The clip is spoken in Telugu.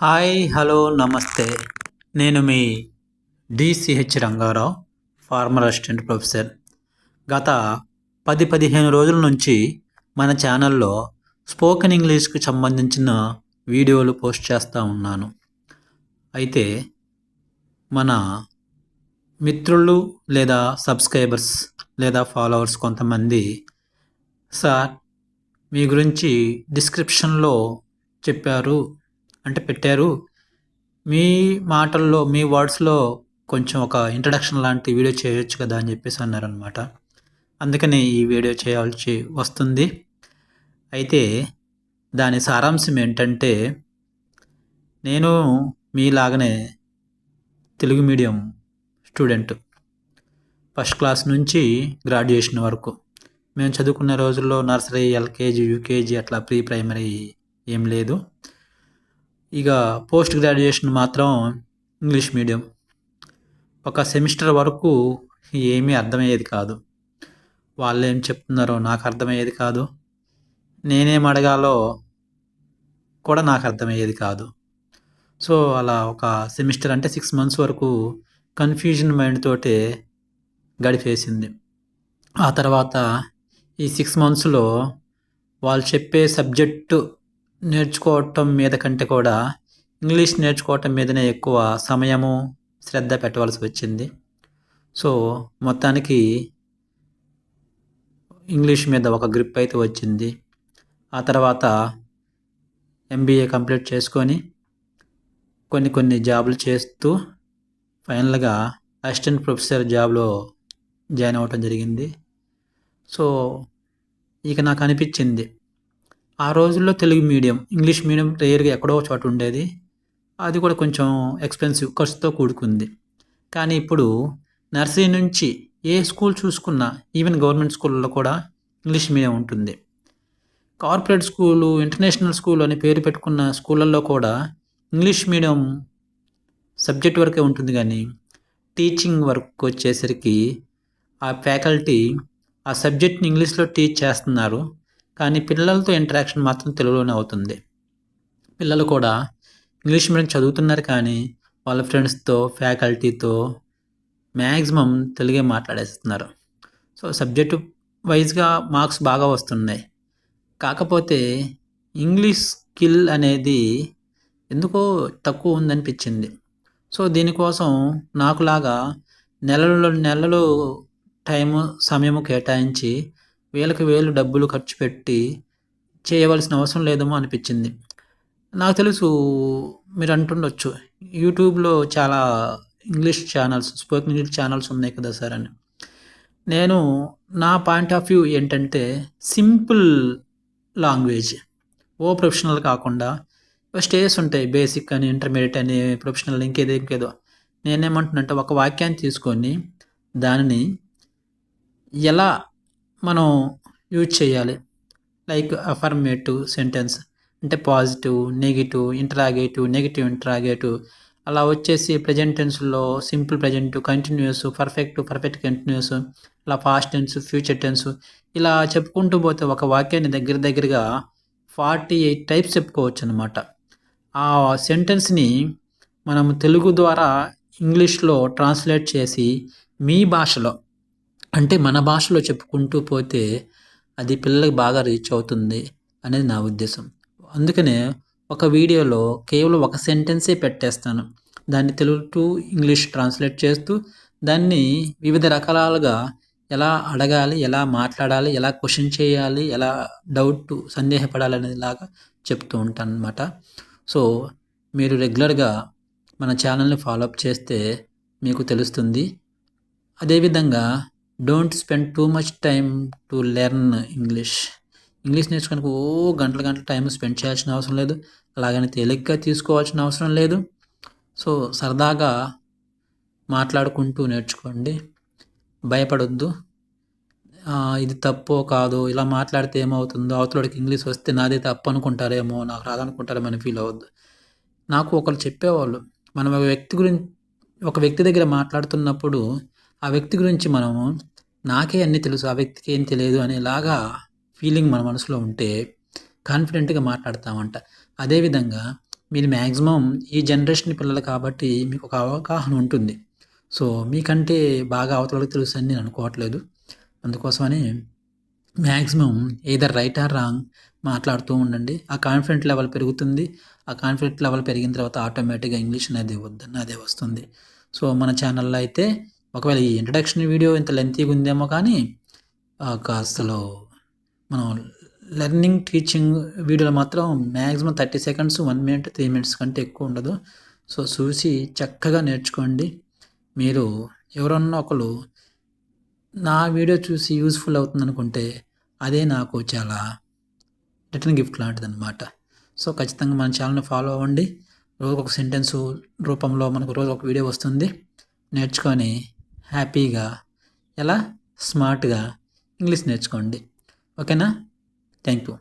హాయ్ హలో నమస్తే. నేను మీ DCH Ranga Rao former assistant professor. గత పది పదిహేను రోజుల నుంచి మన ఛానల్లో స్పోకెన్ ఇంగ్లీష్కు సంబంధించిన వీడియోలు పోస్ట్ చేస్తూ ఉన్నాను. అయితే మన మిత్రులు లేదా సబ్స్క్రైబర్స్ లేదా ఫాలోవర్స్ కొంతమంది సార్ మీ గురించి డిస్క్రిప్షన్లో చెప్పారు. అంటే పెట్టారు. మీ మాటల్లో మీ వర్డ్స్లో కొంచెం ఒక ఇంట్రడక్షన్ లాంటి వీడియో చేయొచ్చు కదా అని చెప్పేసి అన్నారనమాట అందుకని ఈ వీడియో చేయాల్సి వస్తుంది. అయితే దాని సారాంశం ఏంటంటే నేను మీలాగనే Telugu medium student first class నుంచి గ్రాడ్యుయేషన్ వరకు. మేము చదువుకున్న రోజుల్లో నర్సరీ ఎల్కేజీ యూకేజీ అట్లా ప్రీ ప్రైమరీ ఏం లేదు. ఇక పోస్ట్ గ్రాడ్యుయేషన్ మాత్రం ఇంగ్లీష్ మీడియం. ఒక సెమిస్టర్ వరకు ఏమీ అర్థమయ్యేది కాదు. వాళ్ళు ఏం చెప్తున్నారో నాకు అర్థమయ్యేది కాదు. నేనేం అడగాలో కూడా నాకు అర్థమయ్యేది కాదు. సో అలా ఒక సెమిస్టర్ అంటే సిక్స్ మంత్స్ వరకు కన్ఫ్యూజన్ మైండ్ తోటే గడిపేసింది. ఆ తర్వాత ఈ సిక్స్ మంత్స్లో వాళ్ళు చెప్పే సబ్జెక్టు నేర్చుకోవటం మీద కంటే కూడా ఇంగ్లీష్ నేర్చుకోవటం మీదనే ఎక్కువ సమయము శ్రద్ధ పెట్టవలసి వచ్చింది. సో మొత్తానికి ఇంగ్లీష్ మీద ఒక గ్రిప్ అయితే వచ్చింది. ఆ తర్వాత ఎంబీఏ కంప్లీట్ చేసుకొని కొన్ని కొన్ని జాబులు చేస్తూ ఫైనల్గా అసిస్టెంట్ ప్రొఫెసర్ జాబ్లో జాయిన్ అవ్వటం జరిగింది. సో ఇక నాకు అనిపించింది ఆ రోజుల్లో తెలుగు మీడియం ఇంగ్లీష్ మీడియం రేర్గా ఎక్కడో చోట ఉండేది. అది కూడా కొంచెం ఎక్స్పెన్సివ్ ఖర్చుతో కూడుకుంది. కానీ ఇప్పుడు నర్సరీ నుంచి ఏ స్కూల్ చూసుకున్నా ఈవెన్ గవర్నమెంట్ స్కూల్లో కూడా ఇంగ్లీష్ మీడియం ఉంటుంది. కార్పొరేట్ స్కూలు ఇంటర్నేషనల్ స్కూల్ అని పేరు పెట్టుకున్న స్కూళ్ళల్లో కూడా ఇంగ్లీష్ మీడియం సబ్జెక్ట్ వరకే ఉంటుంది కానీ టీచింగ్ వర్క్ వచ్చేసరికి ఆ ఫ్యాకల్టీ ఆ సబ్జెక్ట్ని ఇంగ్లీష్లో టీచ్ చేస్తున్నారు. కానీ పిల్లలతో ఇంటరాక్షన్ మాత్రం తెలుగులోనే అవుతుంది. పిల్లలు కూడా ఇంగ్లీష్ మీడియం చదువుతున్నారు కానీ వాళ్ళ ఫ్రెండ్స్తో ఫ్యాకల్టీతో మ్యాక్సిమం తెలుగే మాట్లాడేస్తున్నారు. సో సబ్జెక్టు వైజ్గా మార్క్స్ బాగా వస్తున్నాయి. కాకపోతే ఇంగ్లీష్ స్కిల్ అనేది ఎందుకో తక్కువ ఉందనిపించింది. సో దీనికోసం నాకులాగా నెలలు నెలలు టైము సమయము కేటాయించి వేలకు వేలు డబ్బులు ఖర్చు పెట్టి చేయవలసిన అవసరం లేదేమో అనిపించింది. నాకు తెలుసు మీరు అంటుండొచ్చు యూట్యూబ్లో చాలా English channels spoken English channels ఉన్నాయి కదా సార్ అని. నేను నా పాయింట్ ఆఫ్ వ్యూ ఏంటంటే సింపుల్ లాంగ్వేజ్ ఓ ప్రొఫెషనల్ కాకుండా స్టేజెస్ ఉంటాయి బేసిక్ అని ఇంటర్మీడియట్ అని ప్రొఫెషనల్ ఇంకేదో ఇంకేదో. నేనేమంటున్నంటే ఒక వాక్యాన్ని తీసుకొని దానిని ఎలా మనం యూజ్ చేయాలి. లైక్ అఫర్మేటివ్ సెంటెన్స్ అంటే positive negative interrogative negative interrogative అలా వచ్చేసి present టెన్స్లో simple present continuous perfect perfect continuous ఇలా పాస్ట్ టెన్స్ ఫ్యూచర్ టెన్స్ ఇలా చెప్పుకుంటూ పోతే ఒక వాక్యాన్ని దగ్గర దగ్గరగా ఫార్టీ ఎయిట్ టైప్స్ చెప్పుకోవచ్చు అనమాట ఆ సెంటెన్స్ని మనం తెలుగు ద్వారా ఇంగ్లీష్లో ట్రాన్స్లేట్ చేసి మీ భాషలో అంటే మన భాషలో చెప్పుకుంటూ పోతే అది పిల్లలకి బాగా రీచ్ అవుతుంది అనేది నా ఉద్దేశం. అందుకనే ఒక వీడియోలో కేవలం ఒక సెంటెన్సే పెట్టేస్తాను. దాన్ని తెలుగు టు ఇంగ్లీష్ ట్రాన్స్లేట్ చేస్తూ దాన్ని వివిధ రకాలుగా ఎలా అడగాలి ఎలా మాట్లాడాలి ఎలా క్వశ్చన్ చేయాలి ఎలా డౌట్ సందేహపడాలి అనేలాగా చెప్తూ ఉంటాను అనమాట సో మీరు రెగ్యులర్గా మన ఛానల్ని ఫాలోఅప్ చేస్తే మీకు తెలుస్తుంది. అదేవిధంగా don't spend too much time to learn English English నేర్చుకోడానికి ఓ గంటల గంటల టైం స్పెండ్ చేయాల్సిన అవసరం లేదు. అలాగని తేలిగ్గా తీసుకోవాల్సిన అవసరం లేదు. సో సరదాగా మాట్లాడుకుంటూ నేర్చుకోండి. భయపడొద్దు. ఇది తప్పో కాదు ఇలా మాట్లాడితే ఏమవుతుందో అవతలకి ఇంగ్లీష్ వస్తే నాదే తప్పు అనుకుంటారేమో నాకు రాదనుకుంటారేమో అని ఫీల్ అవ్వద్దు. నాకు ఒకరు చెప్పేవాళ్ళు. మనం ఒక వ్యక్తి గురించి ఒక వ్యక్తి దగ్గర మాట్లాడుతున్నప్పుడు ఆ వ్యక్తి గురించి మనము నాకే అన్నీ తెలుసు ఆ వ్యక్తికి ఏం తెలియదు అనేలాగా ఫీలింగ్ మన మనసులో ఉంటే కాన్ఫిడెంట్గా మాట్లాడతామంట. అదేవిధంగా మీరు మ్యాక్సిమం ఈ జనరేషన్ పిల్లలు కాబట్టి మీకు ఒక అవగాహన ఉంటుంది. సో మీకంటే బాగా అవతలకి తెలుసు అని నేను అనుకోవట్లేదు. అందుకోసమని maximum either right or wrong మాట్లాడుతూ ఉండండి. ఆ కాన్ఫిడెంట్ లెవెల్ పెరుగుతుంది. ఆ కాన్ఫిడెంట్ లెవెల్ పెరిగిన తర్వాత ఆటోమేటిక్గా ఇంగ్లీష్ అనేది వద్దన్న అదే వస్తుంది. సో మన ఛానల్లో అయితే ఒకవేళ ఈ ఇంట్రడక్షన్ వీడియో ఇంత లెంతీగా ఉందేమో కానీ అసలు మనం లెర్నింగ్ టీచింగ్ వీడియోలు మాత్రం maximum thirty seconds one minute three minutes కంటే ఎక్కువ ఉండదు. సో చూసి చక్కగా నేర్చుకోండి. మీరు ఎవరన్నా ఒకరు నా వీడియో చూసి యూస్ఫుల్ అవుతుంది అనుకుంటే అదే నాకు చాలా రిటర్న్ గిఫ్ట్ లాంటిది అనమాట సో ఖచ్చితంగా మన ఛానల్ని ఫాలో అవ్వండి. రోజు ఒక సెంటెన్స్ రూపంలో మనకు రోజు ఒక వీడియో వస్తుంది. నేర్చుకొని హ్యాపీగా ఎలా? స్మార్ట్గా ఇంగ్లీష్ నేర్చుకోండి. ఓకేనా? Thank you.